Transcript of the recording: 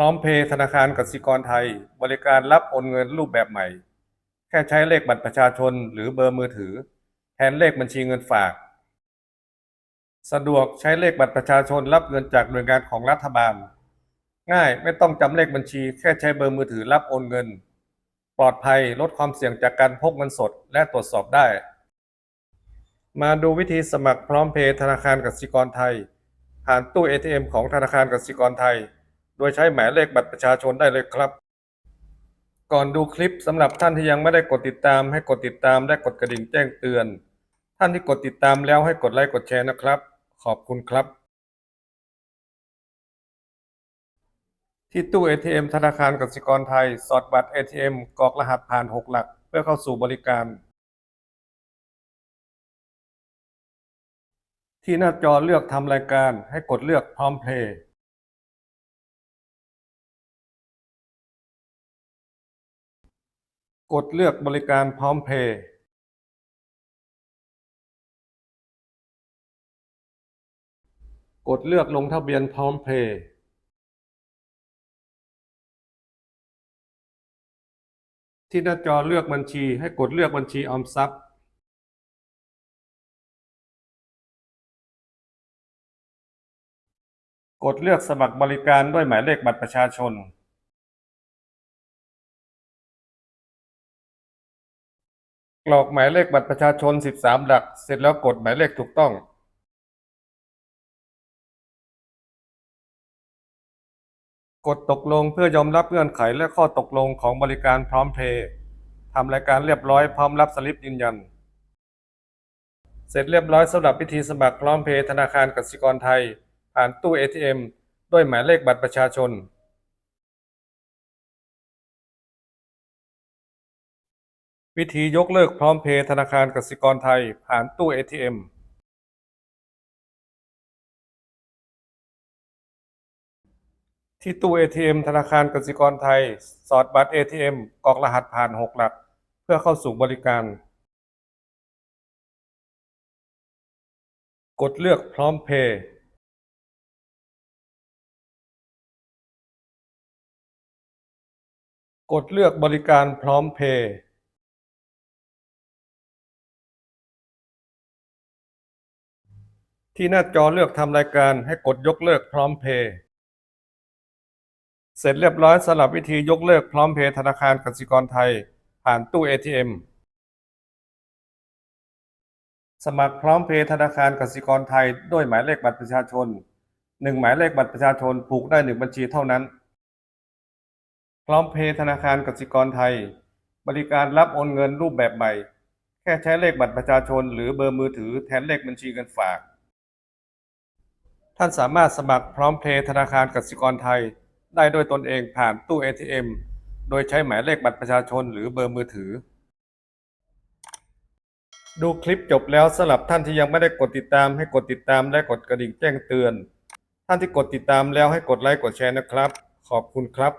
ร้อมเพย์ธนาคารกสิกรไทย บริการรับโอนเงินรูปแบบใหม่ แค่ใช้เลขบัตรประชาชนหรือเบอร์มือถือ แทนเลขบัญชีเงินฝาก สะดวกใช้เลขบัตรประชาชนรับเงินจากหน่วยงานของรัฐบาล ง่ายไม่ต้องจำเลขบัญชี แค่ใช้เบอร์มือถือรับโอนเงิน ปลอดภัยลดความเสี่ยงจากการพกเงินสดและตรวจสอบได้ มาดูวิธีสมัครพร้อมเพย์ธนาคารกสิกรไทย ผ่านตู้ ATM ของธนาคารกสิกรไทย โดยใช้หมายเลขบัตรประชาชนได้เลยครับ ก่อนดูคลิปสำหรับท่านที่ยังไม่ได้กดติดตามให้กดติดตามและกดกระดิ่งแจ้งเตือน ท่านที่กดติดตามแล้วให้กดไลค์กดแชร์นะครับ ขอบคุณครับ ที่ตู้ ATM ธนาคารกสิกรไทย สอดบัตร ATM กรอกรหัสผ่าน 6 หลัก เพื่อเข้าสู่บริการที่หน้าจอเลือกทำรายการให้กดเลือกพร้อมเพลย์ กดเลือกบริการพร้อมเพย์กดเลือกลงทะเบียนพร้อมเพย์ที่หน้าจอเลือกบัญชีให้กดเลือกบัญชีออมทรัพย์ กดเลือกสมัครบริการด้วยหมายเลขบัตรประชาชน รอกหมายเลขบัตรประชาชน 13 หลัก เสร็จแล้วกดหมายเลขถูกต้องกดตกลงเพื่อยอมรับเงื่อนไขและข้อตกลงของบริการพร้อมเพย์ทำรายการเรียบร้อยพร้อมรับสลิปยืนยัน เสร็จเรียบร้อยสำหรับพิธีสมัครพร้อมเพย์ธนาคารกสิกรไทย ผ่านตู้ ATM ด้วยหมายเลขบัตรประชาชน วิธียกเลิกพร้อมเพย์ธนาคารกสิกรไทย ผ่านตู้ ATM ที่ตู้ ATM ธนาคารกสิกรไทย สอดบัตร ATM กรอกรหัสผ่าน 6 หลัก เพื่อเข้าสู่บริการ กดเลือกพร้อมเพย์กดเลือกบริการพร้อมเพย์ ที่หน้าจอเลือกทำรายการให้กดยกเลิกพร้อมเพย์เสร็จเรียบร้อยสำหรับวิธียกเลิกพร้อมเพย์ธนาคารกสิกรไทย ผ่านตู้ ATM สมัครพร้อมเพย์ธนาคารกสิกรไทยด้วยหมายเลขบัตรประชาชนหนึ่งหมายเลขบัตรประชาชนผูกได้หนึ่งบัญชีเท่านั้น พร้อมเพย์ธนาคารกสิกรไทย บริการรับโอนเงินรูปแบบใหม่ แค่ใช้เลขบัตรประชาชน หรือเบอร์มือถือแทนเลขบัญชีเงินฝาก ท่านสามารถสมัครพร้อมเพย์ธนาคารกสิกรไทย ได้ด้วยตนเองผ่านตู้ ATM โดยใช้หมายเลขบัตรประชาชนหรือเบอร์มือถือ ดูคลิปจบแล้วสำหรับท่านที่ยังไม่ได้กดติดตามให้กดติดตามและกดกระดิ่งแจ้งเตือน ท่านที่กดติดตามแล้วให้กดไลค์กดแชร์นะครับ ขอบคุณครับ